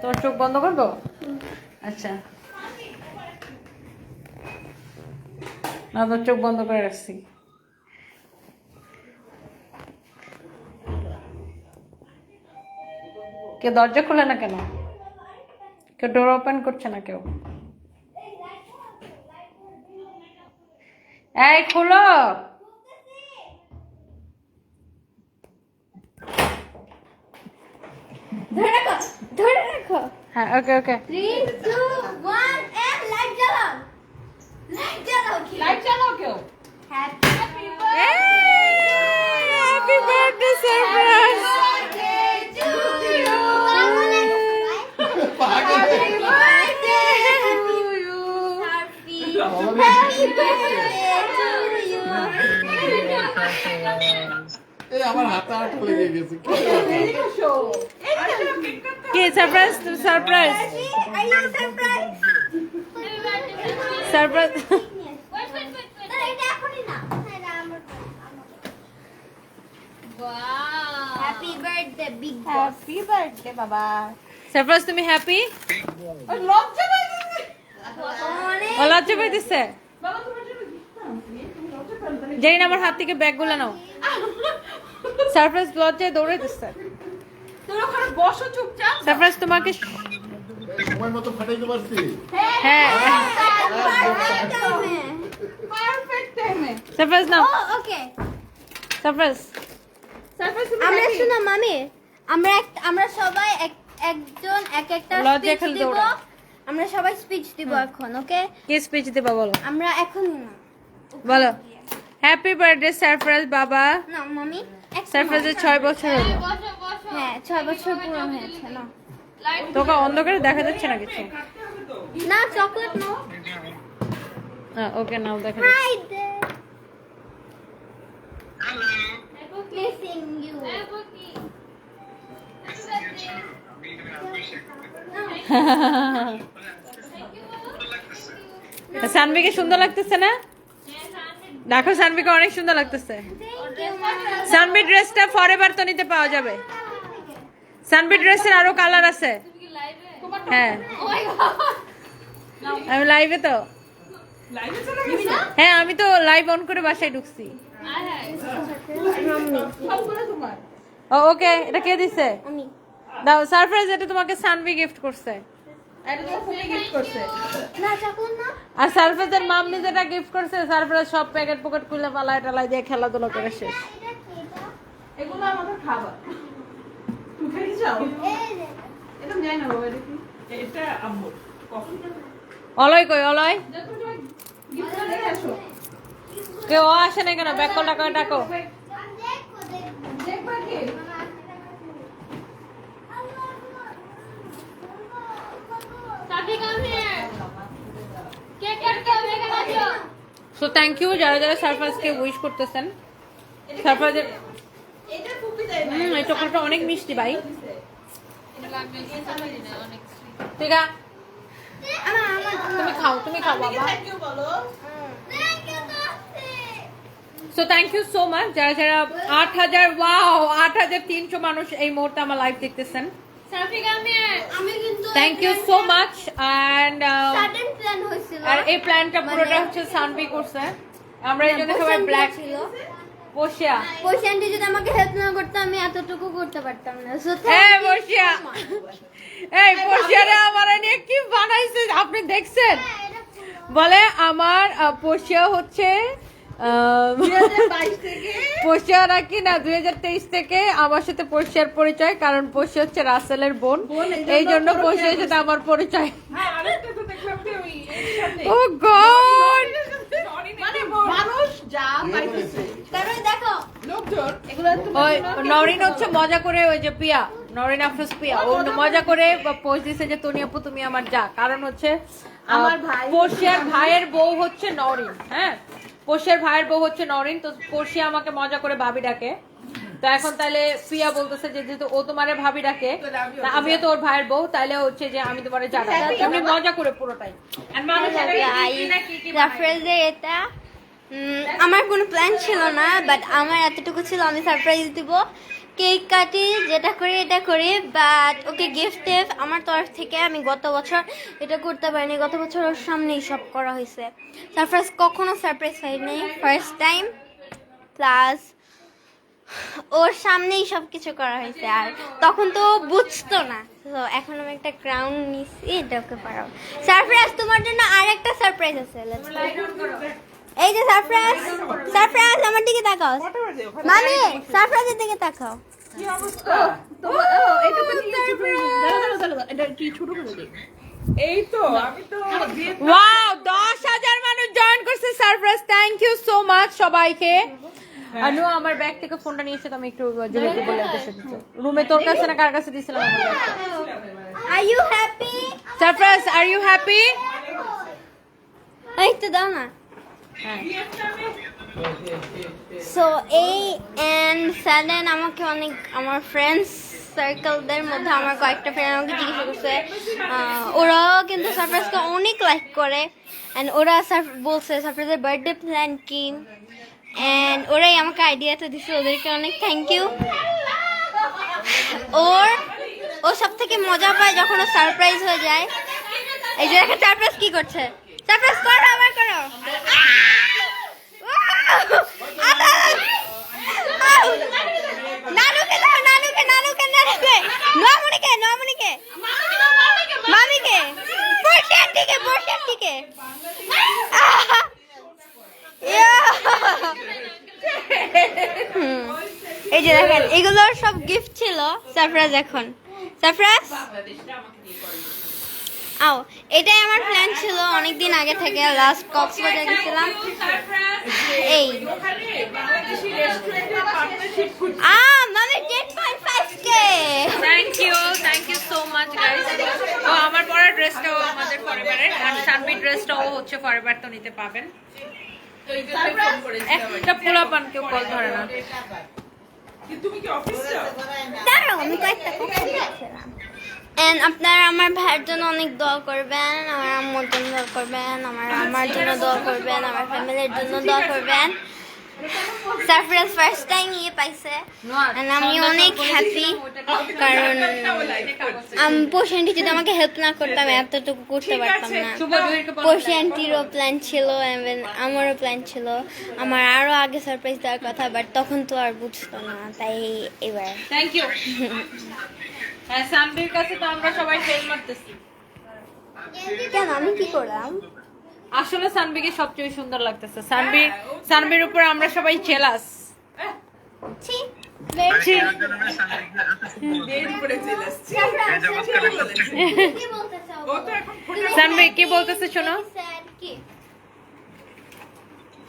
তোমার চোখ বন্ধ করব? আচ্ছা। না তোর চোখ বন্ধ করে রাখছি। কেউ দরজা খোলে না কেন? কেউ ডোর ওপেন করছে না কেউ? এই, খোলো! ধরে রাখো ধরে রাখো হ্যাঁ okay okay three two one and light জ্বালাও লাইট জ্বালাও কি লাইট চালাও কেউ happy happy birthday surprise to you happy birthday to you happy happy birthday to you এই আমার হাতে আট লেগে গেছে। কি ব্যাপার? কি সারপ্রাইজ সারপ্রাইজ. হ্যাপি বার্থডে বাবা তুমি হ্যাপি ও লজ্জা পাইতেছে। জানি না আমার হাত থেকে ব্যাগগুলো নাও সারপ্রাইজ লজ্জায় দৌড়াইতেছে। তুমি ওখানে বসো চুপচাপ। সারপ্রাইজ তোমাকে সময় মতো ফাটাইতে পারছি। হ্যাঁ পারফেক্ট টাইমে সারপ্রাইজ নাও। সারপ্রাইজ। সারপ্রাইজ আমরা happy? মামি। আমরা আমরা সবাই এক একজন এক একটা লজ্জা স্পিচ খালি দিব। আমরা সবাই স্পিচ দিব এখন ওকে? কি স্পিচ দিবা বলো? আমরা এখন না। বলো। হ্যাপি বার্থডে সারপ্রাইজ বাবা। না মামি। সারপ্রাইজের ছয় বছর হলো। হ্যাঁ ছয় বছর পুরো হয়েছে না। তোকে অন্ধকারে দেখা যাচ্ছে না কিছু? না চকলেট নো। ওকে নাও দেখা হাই দে। সানভিকে সুন্দর লাগতেছে না? দেখো সানভিকে অনেক সুন্দর লাগতেছে। সানভি ড্রেসটা ফরএভার তো নিতে পাওয়া যাবে। সানভি ড্রেসের আরও কালার আছে। হ্যাঁ. আমি লাইভে তো। হ্যাঁ আমি তো লাইভ অন করে বাসায় ঢুকছি। ওকে এটা কে দিছে? দাও সারপ্রাইজ এটা তোমাকে সানবি গিফট করছে। আর মাম্মি যেটা গিফট করছে সারপ্রাইজ সব প্যাকেট পকেট খুলে পালায় টালায় দিয়ে খেলাধুলা করে শেষ এগুলো আমাদের খাবার অলয় কই অলয় কেউ আসে না কেন ব্যাক কল ডাকো ডাকো দেখো দেখো দেখবা কি সো থ্যাংক ইউ যারা যারা সারপ্রাইজকে উইশ করতেছেন। হুম, এই চকলেটটা অনেক মিষ্টি ভাই। ঠিক আছে তুমি খাও তুমি খাও বাবা. So thank you so much যারা যারা আট হাজার ওয়াও আট হাজার তিনশো মানুষ এই মুহূর্তে আমার লাইভ দেখতেছেন। Thank you so much and আর এই প্ল্যানটা পুরোটা হচ্ছে সানভি করছে। আমরা এই জন্য সবাই ব্ল্যাক ছিল। বসিয়া পয়সা আন্টি যদি আমাকে হেল্প না করতো আমি এতটুকু করতে পারতাম না। এই বসিয়া এই বসিয়ারে আমার নিয়ে কি বানাইছে আপনি দেখছেন? বলে আমার পশিয়া হচ্ছে পশিয়া নাকি না? দুই হাজার তেইশ থেকে আমার সাথে পশিয়ার পরিচয় কারণ পশি হচ্ছে রাসেলের বোন। বোন, এই জন্য এই পশিয়ার সাথে আমার পরিচয়। হ্যাঁ ও গড! মানে নরিন হচ্ছে মজা করে ওই যে পিয়া নরিন আফরোজ পিয়া। ও মজা করে পোস্ট দিছে যে তনি আপু তুমি আমার যা। কারণ হচ্ছে আমার ভাই। পড়শিয়ার ভাইয়ের বউ হচ্ছে নরিন হ্যাঁ? পড়শিয়ার ভাইয়ের বউ হচ্ছে নরিন তো পোষে আমাকে মজা করে ভাবি ডাকে। তো এখন তাহলে প্রিয়া বলতেছে যে যেহেতু ও তোমারে ভাবি ডাকে আমিও তো ওর ভাইয়ের বউ তাহলে হচ্ছে যে আমি তোমার জানি মজা করে পুরোটাই। এটা উম, আমার কোনো প্ল্যান ছিল না বাট আমার এতটুকু ছিল আমি সারপ্রাইজ দিব। কেক কাটি, যেটা করি এটা করি বাট ওকে গিফট টেফ আমার তরফ থেকে আমি গত বছর এটা করতে পারিনি, গত বছর ওর সামনেই সব করা হয়েছে। সারপ্রাইজ কখনো সারপ্রাইজ হয়নি ফার্স্ট টাইম প্লাস ওর সামনেই সব কিছু করা হয়েছে, আর তখন তো বুঝতো না। তো এখন আমি একটা ক্রাউন নিছি, এটা ওকে পারাও সারপ্রাইজ তোমার জন্য আর একটা সারপ্রাইজ আছে. এই যে সারপ্রাইজ সারপ্রাইজ আমার দিকে তাকাও। মামি সারপ্রাইজের দিকে তাকাও। কি অবস্থা? এটা তো নিয়েছি দাঁড়া দাঁড়া দাঁড়া দাঁড়া, এটা কি ছোট করে দিই এই তো আমি তো ওয়াও দশ হাজার মানুষ জয়েন করছে surprise thank you so much সবাইকে। আনু আমার ব্যাগ থেকে ফোনটা নিয়ে এসে আমি একটু বলে রুমে তোর কাছে না কার কাছে দিয়েছিলাম? Are you happy surprise are you happy এই তো দাও না। সো এই অ্যান্ড স্যাডেন আমাকে অনেক, আমার ফ্রেন্ডস সার্কেলদের মধ্যে আমার কয়েকটা ফ্রেন্ড আমাকে জিজ্ঞাসা করছে ওরাও কিন্তু সারপ্রাইজকে অনেক লাইক করে অ্যান্ড ওরা বলছে সারপ্রাইজের বার্থডে প্ল্যান কি? অ্যান্ড ওরাই আমাকে আইডিয়াটা দিচ্ছে ওদেরকে অনেক থ্যাংক ইউ ওর, ও সব থেকে মজা পায় যখন ও সারপ্রাইজ হয়ে যায়। এই যে দেখো সারপ্রাইজ কি করছে? সারপ্রাইজ নানুকে নানুকে মামিকে এই যে দেখেন এগুলোর সব গিফট ছিল সারপ্রাইজ এখন। সারপ্রাইজ আও এটাই আমার প্ল্যান ছিল অনেক দিন আগে থেকে লাস্ট কক্সবাজার গেছিলাম। এই। ওখানে বাংলাদেশি রেস্টুরেন্টের আ মানে 10.5 কে thank you thank you so much guys আমার পরা ড্রেসটাও আমাদের পরিবারের আর সানবি ড্রেসটাও হচ্ছে পরিবার তো নিতে পাবেন। একটা পোলা কেউ কল ধরে না। তুমি কি অফিস যাও? দাঁড়াও আমি কয়েকটা কথা বলছিলাম। এন্ড আপনারা আমার ভাইয়ের জন্য অনেক দোয়া করবেন আমার আম্মুর জন্য দোয়া করবেন আমার আমার জন্য দোয়া করবেন আমার ফ্যামিলির জন্য দোয়া করবেন। সারপ্রাইজ ফার্স্ট টাইম ইয়ে পাইছে। আমি অনেক হ্যাপি কারণ আমি পোষা যদি আমাকে হেল্প না করতাম এতটুকু করতে পারতাম না। আন্টিরও প্ল্যান ছিল আমারও প্ল্যান ছিল। আমার আরও আগে সারপ্রাইজ দেওয়ার কথা বাট তখন তো আর বুঝতো না তাই এবার। থ্যাংক ইউ হ্যাঁ সানবির কাছে তো আমরা সবাই ফেল মারতেছি। কেন? আমি কি করলাম? আসলে সানবিকে সবচেয়ে সুন্দর লাগতেছে। সানবির সানবির উপর আমরা সবাই জেলাস জেলাস কি বলতেছে কি শোনো?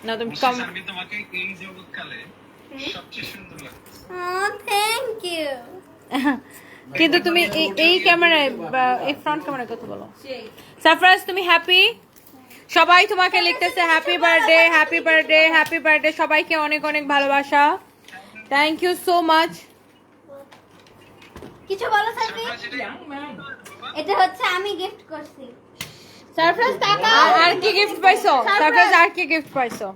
না তুমি কম তোমাকে এই জগৎকালে সবচেয়ে সুন্দর লাগছে ও থ্যাংক ইউ কিন্তু তুমি এই- ক্যামেরায় বা এই ফ্রন্ট ক্যামেরায় কথা বলো। সারপ্রাইজ তুমি হ্যাপি সবাই তোমাকে লিখতেছে happy birthday happy birthday happy birthday সবাইকে অনেক অনেক ভালোবাসা। থ্যাংক ইউ সো মাচ কিছু বলো সার্ভি এটা হচ্ছে আমি গিফট করছি। সারপ্রাইজ টাকা। আর কি গিফট পাইছো? সারপ্রাইজ আর কি গিফট পাইছো?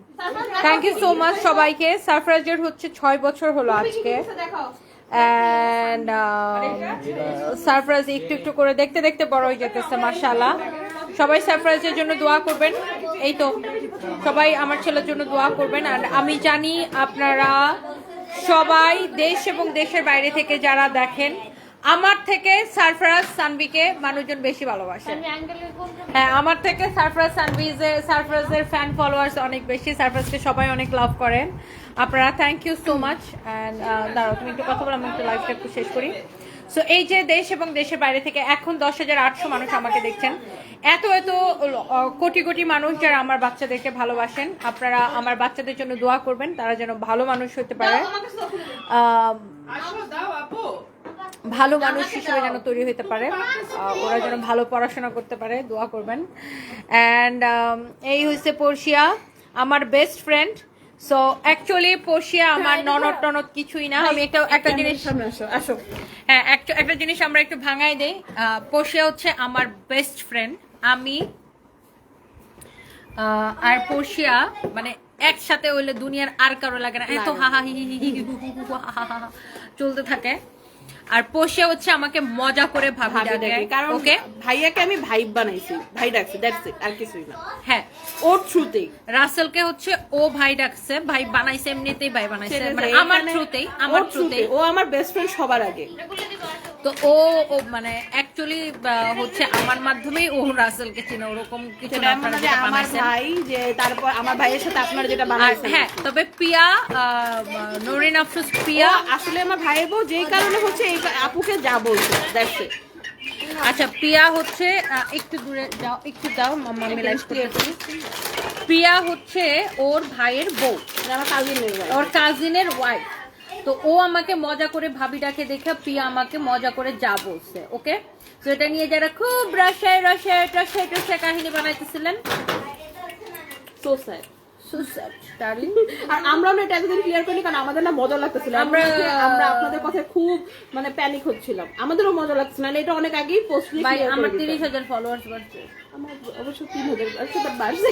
থ্যাংক ইউ সো মাচ সবাইকে। সারপ্রাইজের হচ্ছে ছয় বছর হলো আজকে। দেখো অ্যান্ড সারপ্রাইজ একটু একটু করে দেখতে দেখতে বড় হয়ে যেতেছে মার্শাল্লাহ সবাই সারপ্রাইজের জন্য দোয়া করবেন। এই তো, সবাই আমার ছেলের জন্য দোয়া করবেন। আর আমি জানি আপনারা সবাই দেশ এবং দেশের বাইরে থেকে যারা দেখেন আমার থেকে সারফরাজ সানবিকে মানুষজন বেশি ভালোবাসেন আমি অ্যাঙ্গেলের কোন হ্যাঁ আমার থেকে সারফরাজ সানভিজের সারফরাজের ফ্যান ফলোয়ার্স অনেক বেশি সারফরাজকে সবাই অনেক লাভ করেন। আপনারা thank you so much and দাঁড়াও তুমি একটু কথা বলো আমি একটু লাইভটা একটু শেষ করি। সো এই যে দেশ এবং দেশের বাইরে থেকে এখন দশ হাজার আটশো মানুষ আমাকে দেখছেন। এত এত কোটি কোটি মানুষ যারা আমার বাচ্চাদেরকে ভালোবাসেন আপনারা আমার বাচ্চাদের জন্য দোয়া করবেন তারা যেন ভালো মানুষ হতে পারে। ভালো মানুষ হিসেবে যেন তৈরি হতে পারে ওরা যেন ভালো পড়াশোনা করতে পারে দোয়া করবেন অ্যান্ড এই হচ্ছে পর্ষিয়া আমার best friend so actually Parshia আমার ননদ টনদ কিছুই না আমি একটা একটা জিনিস আসো হ্যাঁ একটা জিনিস আমরা একটু ভাঙাই দেই আহ, পর্ষিয়া হচ্ছে আমার বেস্ট ফ্রেন্ড আমি আর পর্ষিয়া মানে একসাথে হইলে দুনিয়ার আর কারও লাগে না এত হু হা হা হা হা চলতে থাকে আর পোষে হচ্ছে আমাকে মজা করে ভাবি ডাকে। কারণ ওকে ভাইয়াকে আমি ভাই বানাইছি ভাই ডাকছি দ্যাটস ইট আর কিছুই না। হ্যাঁ। ওর থ্রুতেই রাসেলকে হচ্ছে ও ভাই ডাকছে ভাই বানাইছে এমনিতেই ভাই বানাইছে মানে আমার থ্রুতেই আমার থ্রুতেই ও আমার বেস্ট ফ্রেন্ড সবার আগে। তো ও মানে অ্যাকচুয়ালি হচ্ছে আমার মাধ্যমেই ও রাসেলকে চিনে ওরকম কিছু আমার ভাই যে তারপর আমার ভাইয়ের সাথে আপনারা যেটা বানাইছেন। হ্যাঁ তবে পিয়া নরিন প্রিয়া পিয়া আসলে আমার ভাইয়ের বউ যেই কারণে হচ্ছে এই আপুকে যা বলছে ইট আচ্ছা পিয়া হচ্ছে একটু দূরে যাও একটু যাও মাম্মা আমি লাইভ করতেছি পিয়া হচ্ছে ওর ভাইয়ের বউ ওর কাজিনের ওয়াইফ তো ও আমাকে মজা করে ভাবিটাকে দেখে পিয়া আমাকে মজা করে যা বলছে ওকে তো এটা নিয়ে যারা খুব রসায় রসায় রসায় টসায় কাহিনী বানাইতেছিলেন সো স্যাড সুসাইড ডার্লিং আর আমরাও না এটা একদিন ক্লিয়ার করিনি কারণ আমাদের না মজা লাগতেছিল। আমরা আপনাদের খুব মানে প্যানিক হচ্ছিলাম। আমাদেরও মজা লাগছে না এটা অনেক আগেই পোস্ট ভাই আমার তিরিশ হাজার ফলোয়ার্স বাড়ছে। আমার অবশ্য তিন হাজার আছে বাট বাড়ছে।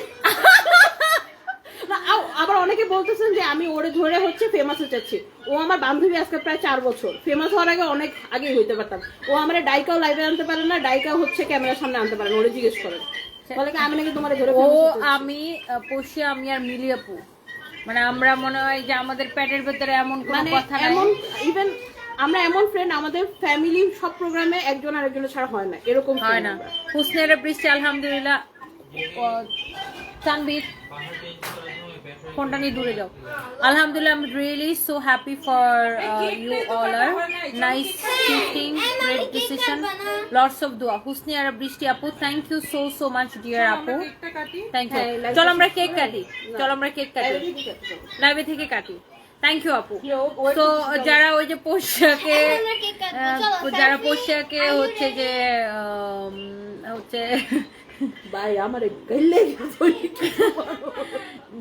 আবার অনেকে বলতেছেন যে আমি ওরে ধরে হচ্ছে ফেমাস হচ্ছে ও আমার বান্ধবী আজকে প্রায় চার বছর। ফেমাস হওয়ার আগে অনেক আগেই হইতে পারতাম। ও আমার ডাইকাও লাইভে আনতে পারে না ডাইকাও হচ্ছে ক্যামেরার সামনে আনতে পারে না ওরে জিজ্ঞেস করেন। বলে কি আমি নাকি তোমার ধরে ও। আমি পশি আমি আর মিলি আপু মানে আমরা মনে হয় যে আমাদের পেটের ভেতরে এমন কোনো মানে কথা নাই এমন ইভেন আমরা এমন ফ্রেন্ড আমাদের ফ্যামিলি সব প্রোগ্রামে একজন আরেকজনের ছাড়া হয় না এরকম হয় না। হুসনের বৃষ্টি আলহামদুলিল্লাহ ও, তানভীর ফোনটা নিয়ে দূরে যাও। আলহামদুলিল্লাহ I am really so happy for you all R nice shooting great decision lots of দোয়া হুসনি আর বৃষ্টি আপু thank you so so much dear আপু। থ্যাংক ইউ চল আমরা কেক কাটি। চলো আমরা কেক কাটি। লাইভে থেকে কাটি। থ্যাংক ইউ আপু। তো যারা ওই যে পোশাকে যারা পোশাকে হচ্ছে যে হচ্ছে ভাই আমার গেলে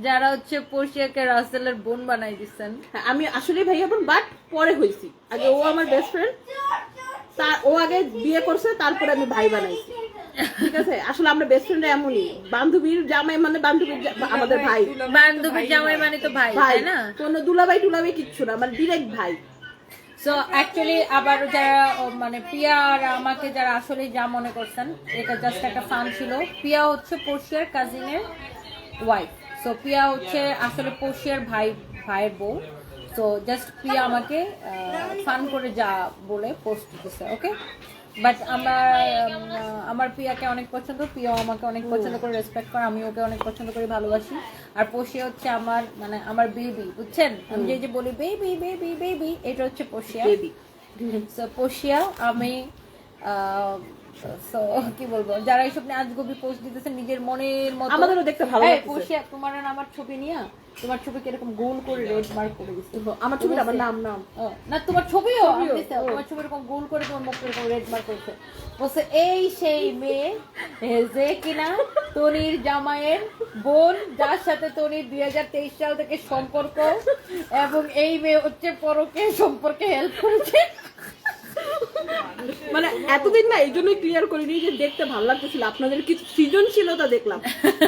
যারা হচ্ছে পোশাকে রাসেলের বোন বানাই দিচ্ছেন। আমি আসলে ভাইয়া বোন বাট পরে হয়েছি আগে ও আমার বেস্ট ফ্রেন্ড তার ও আগে বিয়ে করছে তারপরে আমি ভাই বানাইছি। ঠিক আছে? আসলে আমরা বেস্ট ফ্রেন্ড এমনই। বান্ধবীর জামাই মানে বান্ধবীর আমাদের ভাই। বান্ধবীর জামাই মানে তো ভাই ভাই। তাই না? কোনো দুলাভাই টুলাভাই কিচ্ছু না মানে ডিরেক্ট ভাই। সো অ্যাকচুয়ালি আবার যারা মানে পিয়া আর আমাকে যারা আসলে যা মনে করছেন, এটা জাস্ট একটা ফান ছিল। পিয়া হচ্ছে পোর্শিয়ার কাজিনের ওয়াইফ সো পিয়া হচ্ছে আসলে পোর্শিয়ার ভাই, ভাইয়ের বউ। সো জাস্ট পিয়া আমাকে ফান করে যা বলে পোস্ট দিতেছে ওকে বাট আমার আমার পিয়াকে অনেক পছন্দ পিয়াও আমাকে অনেক পছন্দ করে রেসপেক্ট করে আমি ওকে অনেক পছন্দ করে ভালোবাসি। আর পোষিয়া হচ্ছে আমার মানে আমার বেবি বুঝছেন? আমি যে যে বলি বেবি বেবি বেবি এটা হচ্ছে পোষিয়া বেবি সো পোষিয়া আমি সো কি বলব? যারা এইসব নিয়ে আজগবি পোস্ট দিতেছে নিজের মনের মতো। আমাদেরও দেখতে ভালো এই, লাগতেছে। পোষিয়া তোমার আর আমার ছবি নিয়া তোমার ছবি কীরকম গোল করে রেড মার্ক করে দিচ্ছে আমার ছবিটা আমার নাম নাম। না তোমার ছবিও। তোমার ছবি এরকম গোল করে তোমার মুখ এরকম রেড মার্ক করছে। বলছে এই সেই মেয়ে যে কিনা তনির জামাইয়ের বোন যার সাথে তনির দুই হাজার তেইশ সাল থেকে সম্পর্ক এবং এই মেয়ে হচ্ছে পরকে সম্পর্কে হেল্প করেছে। মানে এতদিন না এই জন্যই ক্লিয়ার করিনি যে দেখতে ভালো লাগতেছিল। আপনাদের কি সৃজনশীলতা দেখলাম?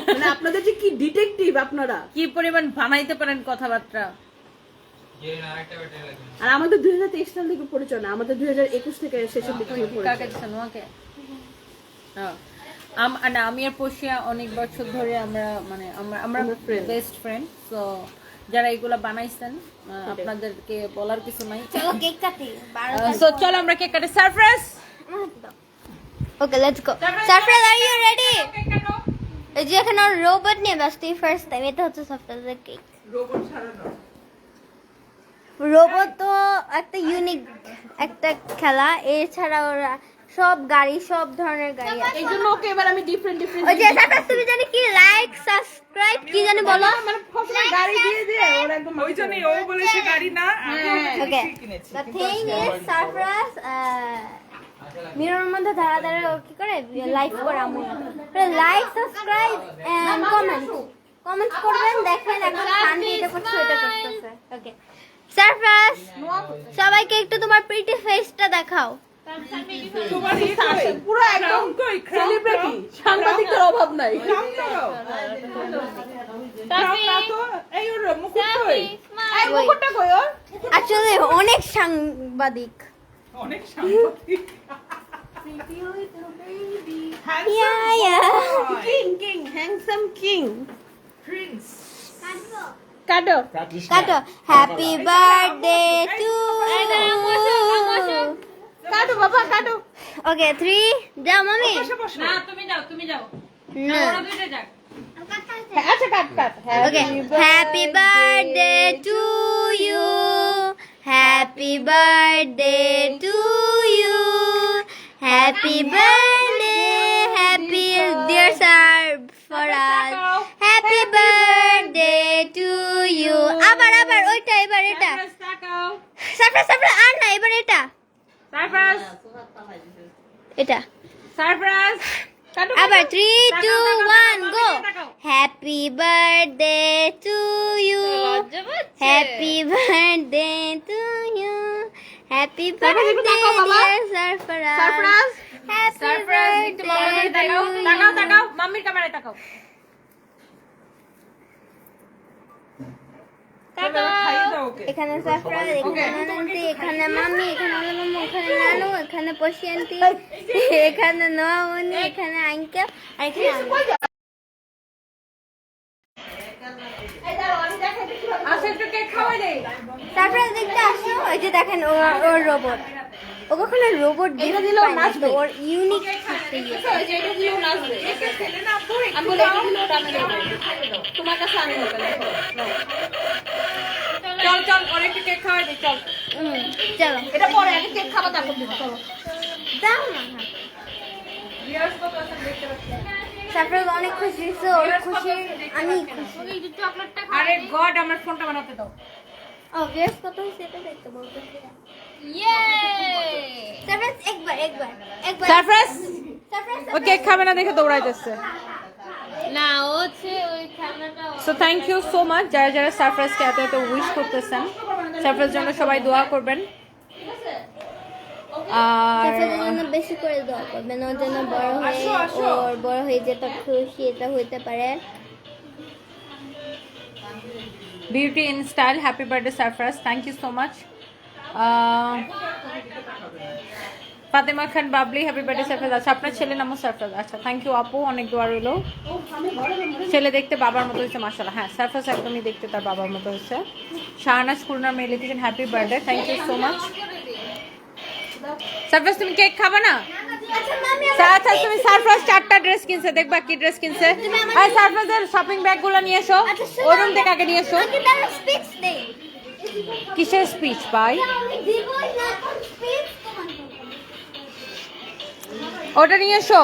মানে আপনাদের যে কি ডিটেকটিভ আপনারা? কি পরিমাণ বানাইতে পারেন কথাবার্তা? আর আমাদের দুই হাজার তেইশ সাল থেকে পরিচয় না আমাদের দুই হাজার একুশ থেকে শেষের দিকে হ্যাঁ। আম- না আমি আর পশিয়া অনেক বছর ধরে আমরা মানে আমরা আমরা আমরা বেস্ট ফ্রেন্ড তো যারা এগুলা বানাইছেন আপনাদেরকে বলার কিছু নাই। চলো কেক কাটি সো চলো আমরা কেক কাটে। Surprise okay let's go surprise are you ready এই যে এখানে রোবট নিয়ে ব্যস্ত ফার্স্ট টাইম এটা হচ্ছে সারপ্রাইজের কেক রোবট তো একটা ইউনিক একটা খেলা এছাড়া ওরা সব গাড়ি সব ধরনের গাড়ি আছে। এই জন্য ওকে এবার আমি ডিফারেন্ট ডিফারেন্ট ওই যে সারপ্রাইজ তুমি জানি কি? লাইক সাবস্ক্রাইব কি জানি বলো? মানে সবসময় গাড়ি দিয়ে দিয়ে ওর একদম ওই জন্যই ও বলেছে গাড়ি না okay the thing is surprise মিররের মধ্যে দাঁড়া দাঁড়া ও কি করে? লাইক করে আমু like subscribe and comment comment করবেন দেখেন একদম ফান এটা করছে এটা করতেছে। ওকে সারপ্রাইজ সবাইকে একটু তোমার প্রিটি ফেসটা দেখাও? পুরো একদম কই? সেলিব্রিটি সাংবাদিকদের অভাব নাই আসলে অনেক সাংবাদিক অনেক Yeah, yeah. King king handsome king prince কাটো কাটো হ্যাপি বার্থডে টু কাটো বাবা কাটো। ওকে থ্রি যাও মামি। না তুমি যাও তুমি যাও। না। ওরা দুইটা যাক। আচ্ছা cut cut. Okay happy birthday to you happy birthday to you happy birthday happy dear sir for us happy birthday surprise এটা। সারপ্রাইজ আবার three two one go happy birthday to you happy birthday to you happy birthday dear Sarfaraz surprise happy তাকাও। তাকাও তাকাও। মাম্মির ক্যামেরায় তাকাও খাইয়ে দাও ওকে এখানে সারপ্রাইজ এখানে এখানে মাম্মি এখানে এখানে নানু আঙ্কেল আর তারপরে দেখতে আসো ওই যে দেখেন ওর ওর রোবট ও কখনো রোবট এটা নাচবে। ওর ইউনিক এটা দিলেও নাচবে। আমি বলি এটা দিলেও তোমার কাছে হবে চল চল ওর একটু কেক খাওয়াই দেই চল চলো। এটা পরে আগে কেক খাবা তারপর দিব। চলো। দাও না তারপরে অনেক খুশি হয়েছে ওর খুশি আমি আরে গড আমার ফোনটা বানাতে দাও। ও গেস কত হয়েছে এটা দেখতে বলতে ইয়ে! একবার একবার একবার। সারপ্রাইজ? তারপরে ও কেক খাবে না দেখে দৌড়াইতেছে। না ও হচ্ছে so thank you so much যারা যারা সারপ্রাইজকে এত এত উইশ করতেছেন সারপ্রাইজ জন্য সবাই দোয়া করবেন। আর জন্য বেশি করে দোয়া করবেন ওর জন্য বড় হয়ে ওর বড় হয়ে যেটা খুশি এটা হইতে পারে। Beauty in style happy birthday thank you so much Fatema Khan Babli happy birthday surprise আচ্ছা আপনার ছেলে নামও সারপ্রাইজ আচ্ছা থ্যাংক ইউ আপু অনেক দোয়া রইল। ছেলে দেখতে বাবার মতো হয়েছে মাসাল্লাহ হ্যাঁ সারপ্রাইজ একদমই দেখতে তার বাবার মতো হয়েছে। শাহনাজ খুলনার মেয়ে লিখেছেন happy birthday thank you so much surprise তুমি কেক খাবে না? আচ্ছা তুমি চারটা ড্রেস কিনছে দেখবা কি ড্রেস কিনছে। আর শপিং ব্যাগগুলো নিয়ে এসো। ওই থেকে আগে নিয়ে এসো। কিসের স্পিচ ভাই? ওটা নিয়ে এসো।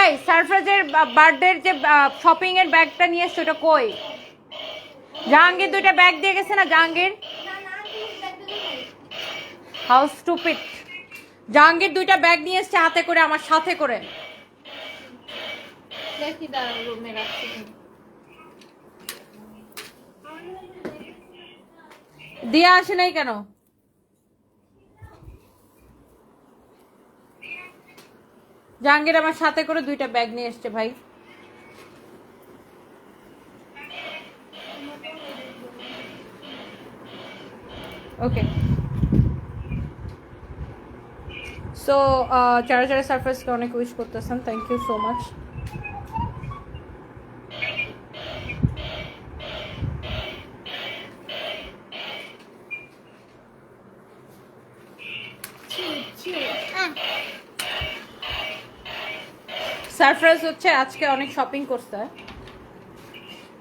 এই, সারপ্রাইজের বার্থডের যে শপিং এর ব্যাগটা নিয়ে এসছো ওটা কই? জাহাঙ্গীর দুইটা ব্যাগ দিয়ে গেছে না, জাহাঙ্গীর? হাউ স্টুপিড জাহাঙ্গীর দুইটা ব্যাগ নিয়ে এসছে হাতে করে, আমার সাথে করে। দেখি রুমে রাখছি। দিয়ে আসে নাই কেন? জাহাঙ্গীর আমার সাথে করে দুইটা ব্যাগ নিয়ে এসছে ভাই। ওকে সো চারা চারা সারপ্রাইজকে অনেক উইশ করতেছেন thank you so much surprise হচ্ছে আজকে অনেক শপিং করছে।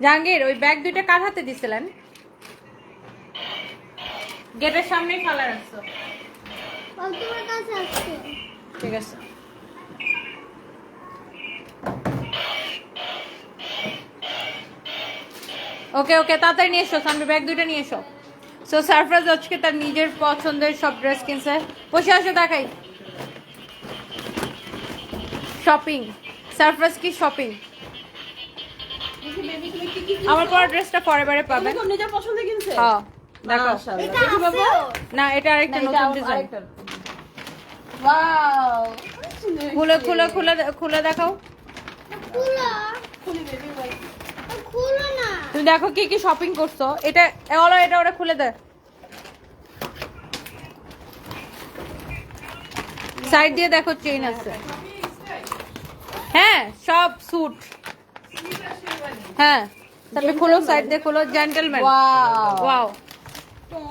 জাহাঙ্গীর ওই ব্যাগ দুইটা কার হাতে দিছিলেন? গেটের সামনেই ফেলা রাখছো ঠিক আছে। ওকে ওকে তাড়াতাড়ি নিয়ে এসো সামনে ব্যাগ দুইটা নিয়ে এসো। সো সারপ্রাইজ আজকে তার নিজের পছন্দের সব ড্রেস কিনছে। বসে আসো দেখাই। শপিং সারপ্রাইজ কি শপিং? আমার পর ড্রেসটা পরে বারে পাবেন। নিজের পছন্দ কিনছে? হ্যাঁ দেখো। মাশাআল্লাহ। এটা আছে? ওর। না এটা আরেকটা নতুন ডিজাইন ওয়াও খুলে খুলে খুলে খুলে দেখাও। খুলো। খুলো না। তুমি দেখো কি কি শপিং করছ। এটা ওলা এটা ওরা খুলে দে সাইড দিয়ে দেখো চেইন আছে। হ্যাঁ সব স্যুট হ্যাঁ তাহলে খোলো সাইড দিয়ে খোলো জেন্টলম্যান ওয়াও ওয়াও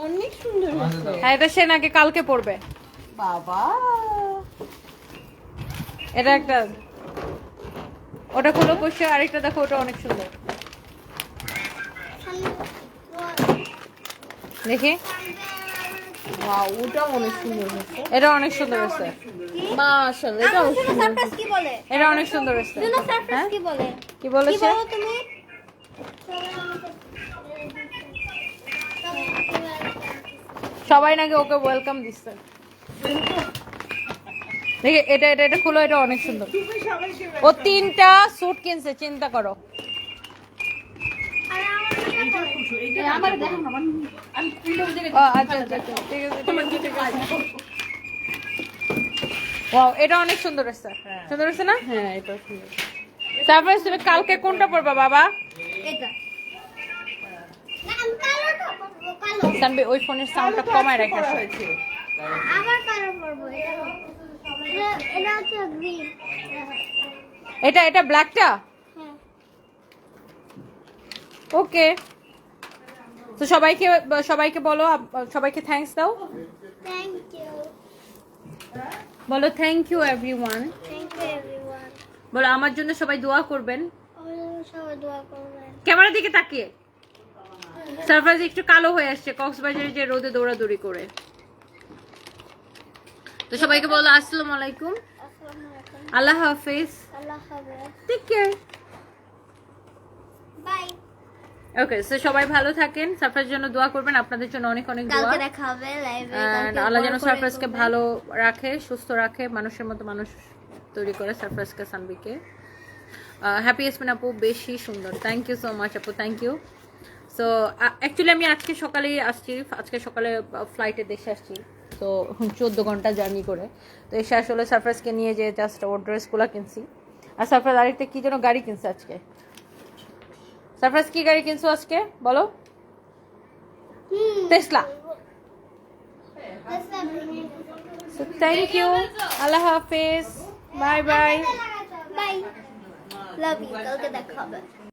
অনেক সুন্দর হ্যাঁ এটা সে নাকি কালকে পড়বে বাবা। এটা একটা ওটা খুলো বসে আরেকটা দেখো ওটা অনেক সুন্দর। দেখি। অনেক সুন্দর হয়েছে। এটা অনেক সুন্দর হয়েছে। মাশাআল্লাহ এটা অনেক সুন্দর। কি বলে? এটা অনেক সুন্দর হয়েছে। কি বলে? কি কি বলো তুমি? সবাই নাকি ওকে ওয়েলকাম দিচ্ছে। দেখি এটা এটা এটা খুলো এটা অনেক সুন্দর। ও তিনটা স্যুট কিনছে চিন্তা করো এইটা খুশো এইটা আমার দেখো না আমার আমি তিনটা জায়গায় ও আচ্ছা আচ্ছা আচ্ছা, ঠিক আছে ঠিক আছে, ঠিক আছে ওয়াও এটা অনেক সুন্দর হয়েছে। সুন্দর হয়েছে না? হ্যাঁ এটা সুন্দর। তারপরে তুমি কালকে কোনটা পড়বা বাবা? এটা। না আমি কালোটা পরবো কালো। সানবি ওই ফোনের সাউন্ডটা কমায় রাখা হয়েছে। পরবো এটা। এটা- এটা হচ্ছে গ্রিন এটা এটা ব্ল্যাকটা হ্যাঁ। ওকে তো সবাইকে সবাইকে বলো সবাইকে থ্যাঙ্কস দাও। থ্যাংক ইউ বলো thank you everyone thank you everyone বলো আমার জন্য সবাই দোয়া করবেন। ক্যামেরার দিকে তাকিয়ে। সারপ্রাইজ একটু কালো হয়ে আসছে কক্সবাজারে যে রোদে দৌড়াদৌড়ি করে। তো সবাইকে বলো আসসালামু আলাইকুম। আসসালামু আলাইকুম। আল্লাহ হাফিজ। আল্লাহ হাফেজ। Take care bye okay so সবাই ভালো থাকেন। সারপ্রাইজের জন্য দোয়া করবেন। আপনাদের জন্য অনেক অনেক দোয়া। কালকে দেখা হবে লাইভে আল্লাহ যেন সারপ্রাইজকে ভালো রাখে সুস্থ রাখে মানুষের মতো মানুষ তৈরি করে সারপ্রাইজকে সানবিকে। হ্যাপি এসমিন আপু বেশি সুন্দর। থ্যাংক ইউ সো মাচ আপু থ্যাংক ইউ সো অ্যাকচুয়ালি আমি আজকে সকালেই আসছি। আজকে সকালে ফ্লাইটে দেশে আসছি। তো চোদ্দ ঘণ্টা জার্নি করে। তো এসে আসলে সারপ্রাইজকে নিয়ে যে জাস্ট ওর ড্রেসগুলো কিনছি। আর সারপ্রাইজ আরেকটা কি যেন গাড়ি কিনছে আজকে। সারপ্রাইজ কি গাড়ি কিনছো আজকে বলো Tesla So thank you. Allah Hafiz. Bye bye. Bye love you কালকে দেখা হবে